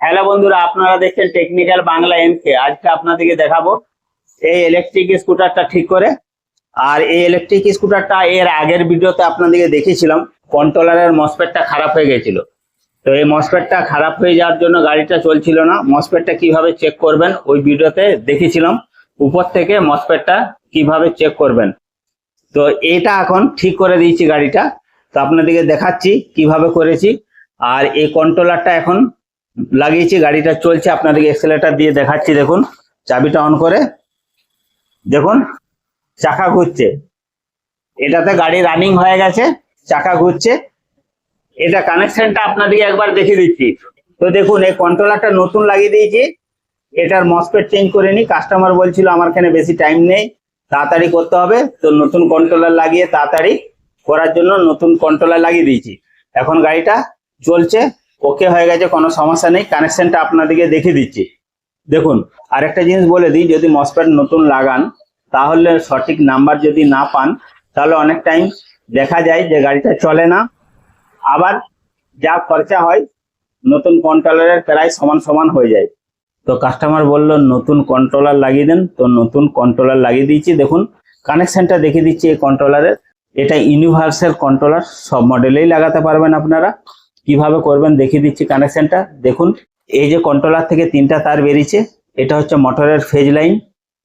Hello বন্ধুরা, আপনারা দেখছেন টেকনিক্যাল বাংলা এমকে আজকে আপনাদেরকে দেখাবো এই ইলেকট্রিক স্কুটারটা ঠিক করে। আর এই ইলেকট্রিক স্কুটারটা এর আগের ভিডিওতে আপনাদেরকে দেখিয়েছিলাম কন্ট্রোলারের মসপেটটা খারাপ হয়ে গেছিল। তো এই মসপেটটা খারাপ হয়ে যাওয়ার জন্য গাড়িটা চলছিল না। মসপেটটা কীভাবে চেক করবেন, ওই ভিডিওতে দেখিয়েছিলাম। উপর থেকে মসপেটটা কীভাবে চেক করবেন। তো এটা এখন ঠিক করে দিয়েছি গাড়িটা। তো আপনাদেরকে দেখাচ্ছি কীভাবে করেছি। আর এই কন্ট্রোলারটা এখন লাগিয়েছি, গাড়িটা চলছে, আপনাদেরকে এক্সেলেটার দিয়ে দেখাচ্ছি, দেখুন, চাবিটা অন করে। দেখুন, চাকা ঘুরছে। এটাতে গাড়ি রানিং হয়ে গেছে, চাকা ঘুরছে। এটা কানেকশনটা আপনাদেরকে একবার দেখিয়ে দিচ্ছি। তো দেখুন, এই কন্ট্রোলারটা নতুন লাগিয়ে দিয়েছি। এটার মসপেট চেঞ্জ করে নি। কাস্টমার বলছিল, আমার এখানে বেশি টাইম নেই, তাড়াতাড়ি করতে হবে। তো নতুন কন্ট্রোলার লাগিয়ে তাড়াতাড়ি করার জন্য নতুন কন্ট্রোলার লাগিয়ে দিয়েছি। এখন গাড়িটা চলছে। ওকে হয়ে গেছে, কোনো সমস্যা নেই। কানেকশনটা আপনাদেরকে দেখিয়ে দিচ্ছি। দেখুন, আরেকটা জিনিস বলে দিই, যদি মসপেট নতুন লাগান, তাহলে সঠিক নাম্বার যদি না পান, তাহলে অনেক টাইম দেখা যায় যে গাড়িটা চলে না। আবার যা খরচা হয়, নতুন কন্ট্রোলারের প্রায় সমান সমান হয়ে যায়। তো কাস্টমার বলল, নতুন কন্ট্রোলার লাগিয়ে দেন। তো নতুন কন্ট্রোলার লাগিয়ে দিয়েছি। দেখুন কানেকশনটা দেখিয়ে দিচ্ছি এই কন্ট্রোলারের এটা ইউনিভার্সাল কন্ট্রোলার সব মডেলেই লাগাতে পারবেন আপনারা। কীভাবে করবেন দেখিয়ে দিচ্ছি কানেকশনটা দেখুন, এই যে কন্ট্রোলার থেকে তিনটা তার বেরিয়েছে, এটা হচ্ছে মোটরের ফেজ লাইন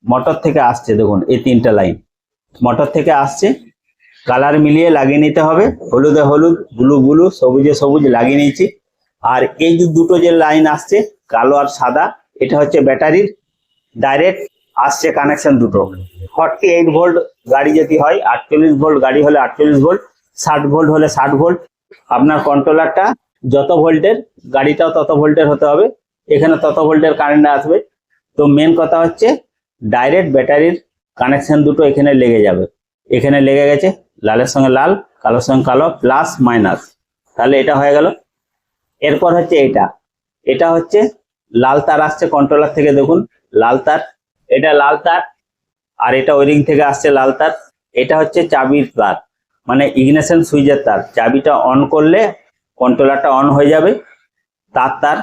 মোটর থেকে আসছে, দেখুন, এই তিনটা লাইন মোটর থেকে আসছে কালার মিলিয়ে লাগিয়ে নিতে হবে, হলুদে হলুদ ব্লু ব্লু সবুজে সবুজ লাগিয়ে নিয়েছি। আর এই যে দুটো যে লাইন আসছে, কালো আর সাদা, এটা হচ্ছে ব্যাটারির ডাইরেক্ট আসছে কানেকশন দুটো। ফর্টি এইট ভোল্ট গাড়ি যদি হয়, আটচল্লিশ ভোল্ট গাড়ি হলে আটচল্লিশ ভোল্ট ষাট ভোল্ট হলে ষাট ভোল্ট আপনার কন্ট্রোলারটা যত ভোল্টের গাড়িটাও তত ভোল্টের হতে হবে। এখানে তত ভোল্টের কারেন্ট আসবে। তো মেন কথা হচ্ছে ডাইরেক্ট ব্যাটারির কানেকশন দুটো এখানে লেগে যাবে। এখানে লেগে গেছে, লালের সঙ্গে লাল, কালোর সঙ্গে কালো প্লাস মাইনাস তাহলে এটা হয়ে গেল। এরপর হচ্ছে এটা। এটা হচ্ছে লাল তার আসছে কন্ট্রোলার থেকে, দেখুন। লাল তার। এটা লাল তার, আর এটা ওয়ারিং থেকে আসছে লাল তার। এটা হচ্ছে চাবির তার। মানে ইগনেশন সুইচের তার, চাবিটা অন করলে কন্ট্রোলারটা অন হয়ে যাবে, তার তার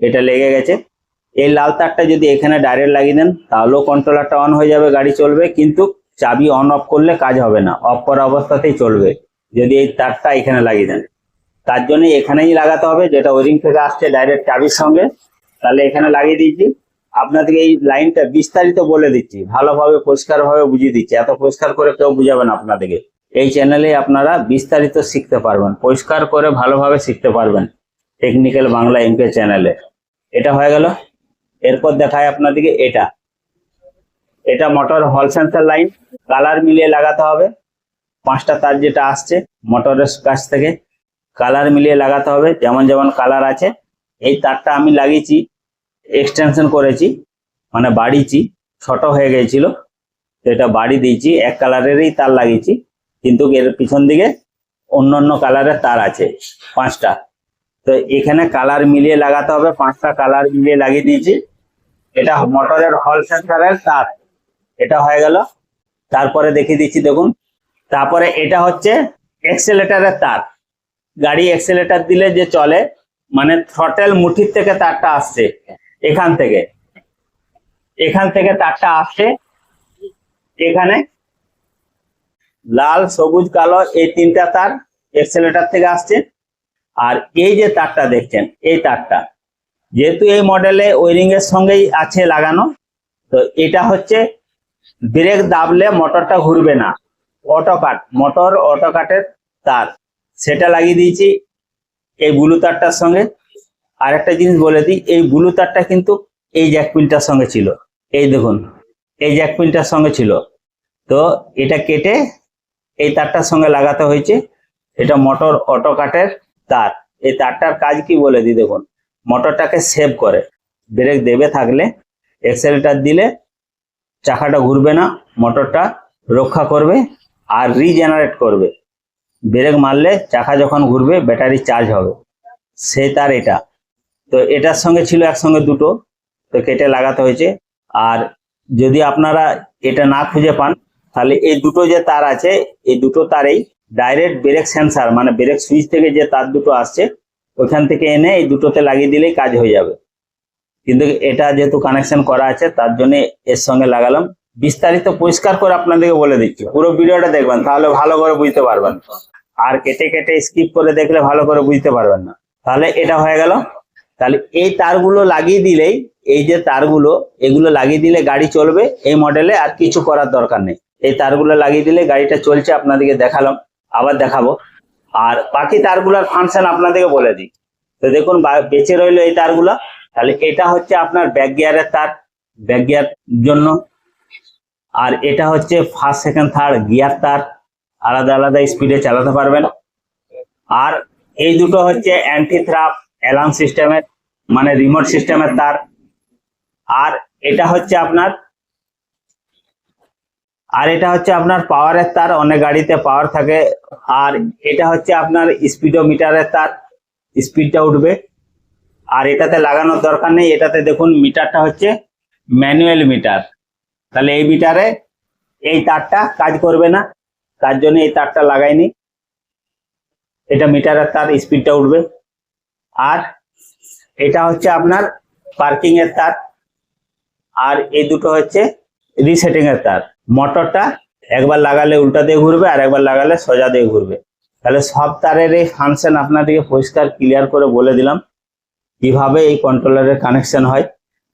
এটা লেগে গেছে। এই লাল তারটা যদি এখানে ডাইরেক্ট লাগিয়ে দেন, তাহলেও কন্ট্রোলারটা অন হয়ে যাবে, গাড়ি চলবে, কিন্তু চাবি অন অফ করলে কাজ হবে না অফ করা অবস্থাতেই চলবে, যদি এই তারটা এখানে লাগিয়ে দেন। তার জন্য এখানেই লাগাতে হবে, যেটা ওয়ারিং থেকে আসছে ডাইরেক্ট চাবির সঙ্গে, তাহলে এখানে লাগিয়ে দিচ্ছি আপনাদেরকে এই লাইনটা বিস্তারিত বলে দিচ্ছি, ভালোভাবে, পরিষ্কারভাবে বুঝিয়ে দিচ্ছি, এত পরিষ্কার করে কেউ বুঝাবে না আপনাদেরকে। এই চ্যানেলে আপনারা বিস্তারিত শিখতে পারবেন, পরিষ্কার করে ভালোভাবে শিখতে পারবেন টেকনিক্যাল বাংলা এমকে চ্যানেলে এটা হয়ে গেল। এরপর দেখায় আপনাদেরকে এটা। এটা মোটর হল সেন্সার লাইন কালার মিলিয়ে লাগাতে হবে। পাঁচটা তার যেটা আসছে মোটরের কাছ থেকে কালার মিলিয়ে লাগাতে হবে, যেমন যেমন কালার আছে। এই তারটা আমি লাগিয়েছি এক্সটেনশন করেছি মানে বাড়িয়েছি, ছোট হয়ে গিয়েছিল। তো এটা বাড়ি দিয়েছি, এক কালারেরই তার লাগিয়েছি। কিন্তু এর পিছন দিকে অন্য অন্য কালারের তার আছে, পাঁচটা। তো এখানে কালার মিলিয়ে লাগাতে হবে, পাঁচটা কালার মিলিয়ে লাগিয়ে দিয়েছি। এটা মোটরের হল সেন্সারের তার। এটা হয়ে গেল। তারপরে দেখিয়ে দিচ্ছি, দেখুন। তারপরে এটা হচ্ছে এক্সেলেটারের তার। গাড়ি এক্সেলেটার দিলে যে চলে মানে থ্রটেল মুঠির থেকে তারটা আসছে এখান থেকে। এখান থেকে তারটা আসছে, এখানে লাল, সবুজ, কালো এই তিনটা তার এক্সেলেটার থেকে আসছে। আর এই যে তারটা দেখছেন, এই তারটা, যেহেতু এই মডেলে ওয়ারিং এর সঙ্গেই আছে লাগানো, তো এটা হচ্ছে ব্রেক দাবলে মোটরটা ঘুরবে না। অটো কাট মোটর অটো কাটের তার। সেটা লাগিয়ে দিয়েছি এই ব্লু তারটার সঙ্গে। আর একটা জিনিস বলে দিই, এই ব্লু তারটা কিন্তু এই জ্যাকপিনটার সঙ্গে ছিল। এই দেখুন, এই জ্যাকপিনটার সঙ্গে ছিল। তো এটা কেটে এই তারটার সঙ্গে লাগাতে হয়েছে। এটা মোটর অটো কাটের তার। এই তারটার কাজ কি বলে দিই দেখুন? মোটরটাকে সেভ করে। ব্রেক দেবে থাকলে এক্সেলটার দিলে চাকাটা ঘুরবে না, মোটরটা রক্ষা করবে আর রিজেনারেট করবে। ব্রেক মারলে চাকা যখন ঘুরবে ব্যাটারি চার্জ হবে। সেই তার এটা। তো এটার সঙ্গে ছিল একসঙ্গে দুটো, তো কেটে লাগাতে হয়েছে। আর যদি আপনারা এটা না খুঁজে পান তাহলে এই দুটো যে তার আছে, এই দুটো তারেই ডাইরেক্ট ব্রেক সেন্সার মানে ব্রেক সুইচ থেকে যে তার দুটো আসছে ওইখান থেকে এনে এই দুটোতে লাগিয়ে দিলেই কাজ হয়ে যাবে। কিন্তু এটা যেহেতু কানেকশন করা আছে, তার জন্য এর সঙ্গে লাগালাম। বিস্তারিত পরিষ্কার করে আপনাদেরকে বলে দিচ্ছি। পুরো ভিডিওটা দেখবেন, তাহলে ভালো করে বুঝতে পারবেন। আর কেটে কেটে স্কিপ করে দেখলে ভালো করে বুঝতে পারবেন না। তাহলে এটা হয়ে গেল। তাহলে এই তারগুলো লাগিয়ে দিলেই, এই যে তারগুলো, এগুলো লাগিয়ে দিলে গাড়ি চলবে, এই মডেলে আর কিছু করার দরকার নেই। এই তারগুলো লাগিয়ে দিলে গাড়িটা চলছে, আপনাদেরকে দেখালাম, আবার দেখাবো। আর বাকি তারগুলোর ফাংশন আপনাদেরকে বলে দিই। তো দেখুন বেঁচে রইল এই তারগুলো। তাহলে এটা হচ্ছে আপনার ব্যাক গিয়ারের তার ব্যাক গিয়ার জন্য। আর এটা হচ্ছে ফার্স্ট সেকেন্ড থার্ড গিয়ার তার। আলাদা আলাদা স্পিডে চালাতে পারবেন। আর এই দুটো হচ্ছে অ্যান্টি থ্রাপ অ্যালার্ম সিস্টেমের মানে রিমোট সিস্টেমের তার। আর এটা হচ্ছে আপনার আর এটা হচ্ছে আপনার পাওয়ারের তার, অনেক গাড়িতে পাওয়ার থাকে। আর এটা হচ্ছে আপনার স্পিডোমিটারের তার স্পিডটা উঠবে। আর এটাতে লাগানোর দরকার নেই, এটাতে দেখুন মিটারটা হচ্ছে ম্যানুয়াল মিটার তাহলে এই মিটারে এই তারটা কাজ করবে না, তার জন্য এই তারটা লাগাইনি। এটা মিটারের তার স্পিডটা উঠবে। আর এটা হচ্ছে আপনার পার্কিংয়ের তার। আর এই দুটো হচ্ছে রিসেটিংয়ের তার। মোটরটা একবার লাগালে উল্টা দিয়ে ঘুরবে আর একবার লাগালে সোজা দিয়ে ঘুরবে। তাহলে সব তারের এই ফাংশন আপনাদেরকে পরিষ্কার ক্লিয়ার করে বলে দিলাম কীভাবে এই কন্ট্রোলারের কানেকশন হয়।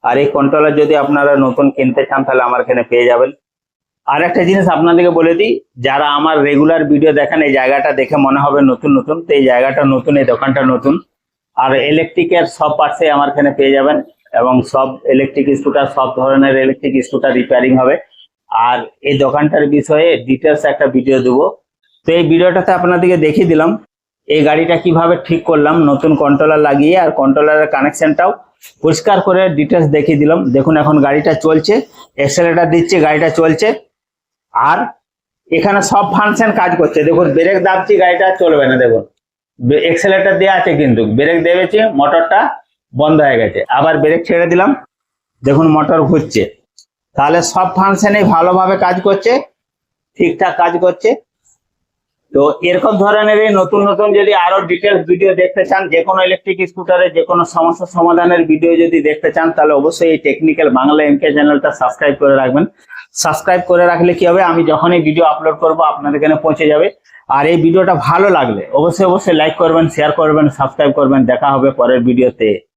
আর এই কন্ট্রোলার যদি আপনারা নতুন কিনতে চান, তাহলে আমার এখানে পেয়ে যাবেন। আর একটা জিনিস আপনাদেরকে বলে দিই, যারা আমার রেগুলার ভিডিও দেখেন, এই জায়গাটা দেখে মনে হবে নতুন নতুন, তো এই জায়গাটা নতুন, এই দোকানটা নতুন। আর ইলেকট্রিকের সব পার্টসে আমার এখানে পেয়ে যাবেন এবং সব ইলেকট্রিক স্কুটার সব ধরনের ইলেকট্রিক স্কুটার রিপেয়ারিং হবে। আর এই দোকানটার বিষয়ে ডিটেলস একটা ভিডিও দেবো। তো এই ভিডিওটাতে আপনাদেরকে দেখিয়ে দিলাম, এই গাড়িটা কীভাবে ঠিক করলাম, নতুন কন্ট্রোলার লাগিয়ে আর কন্ট্রোলারের কানেকশনটাও পরিষ্কার করে ডিটেলস দেখিয়ে দিলাম। দেখুন এখন গাড়িটা চলছে এক্সেলেটার দিচ্ছে, গাড়িটা চলছে। আর এখানে সব ফাংশন কাজ করছে। দেখুন ব্রেক দাবছি, গাড়িটা চলবে না, দেখুন। এক্সেলেটার দেওয়া আছে কিন্তু। ব্রেক দেবেছে মোটরটা বন্ধ হয়ে গেছে। আবার ব্রেক ছেড়ে দিলাম। দেখুন মোটর ঘুরছে। তাহলে সব ফাংশনেই ভালোভাবে কাজ করছে, ঠিকঠাক কাজ করছে। তো এরকম ধরনের নতুন নতুন যদি আরও ডিটেলস ভিডিও দেখতে চান, যে কোনো ইলেকট্রিক স্কুটারে যে কোনো সমস্যা সমাধানের ভিডিও যদি দেখতে চান, তাহলে অবশ্যই এই টেকনিক্যাল বাংলা এমকে চ্যানেলটা সাবস্ক্রাইব করে রাখবেন। সাবস্ক্রাইব করে রাখলে কি হবে? আমি যখনই ভিডিও আপলোড করব, আপনাদের এখানে পৌঁছে যাবে। আর এই ভিডিওটা ভালো লাগলে অবশ্যই অবশ্যই লাইক করবেন শেয়ার করবেন সাবস্ক্রাইব করবেন। দেখা হবে পরের ভিডিওতে